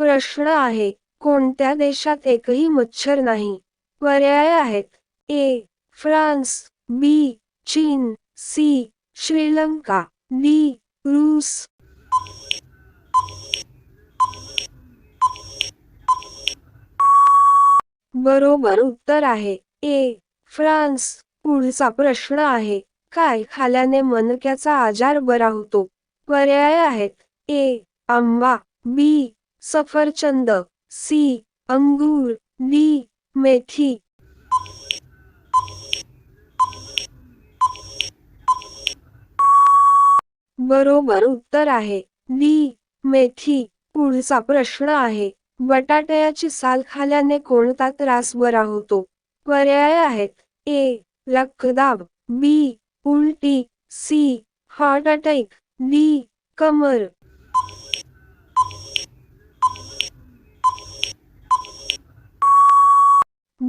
प्रश्न आहे कोणत्या देशात एकही मच्छर नाही? पर्याय आहेत. ए. France B. चीन सी. श्रीलंका डी. रूस. बरोबर उत्तर आहे. ए. फ्रान्स पुढचा प्रश्न आहे. काय खाल्याने मनक्याचा आजार बरा होतो? पर्याय आहेत. ए. आंबा बी. सफरचंद सी अंगूर डी मेथी. बरोबर उत्तर आहे. डी मेथी. पुढचा प्रश्न आहे. बटाट्याची साल खाल्याने कोणता त्रास बरा होतो? पर्याय आहेत. ए रक्तदाब. बी उलटी. C heart attack. डी कमर.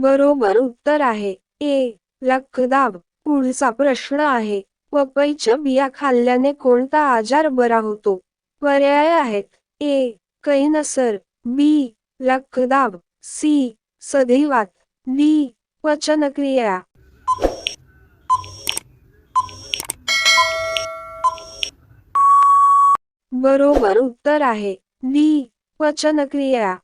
बरोबर उत्तर आहे. ए. रक्तदाब पुढचा प्रश्न आहे. पपईच्या बिया खाल्ल्याने कोणता आजार बरा होतो? पर्याय आहेत. ए. कैनसर. बी. रक्तदाब सी. सदैवात डी. पचनक्रिया. बरोबर उत्तर आहे. डी. पचनक्रिया.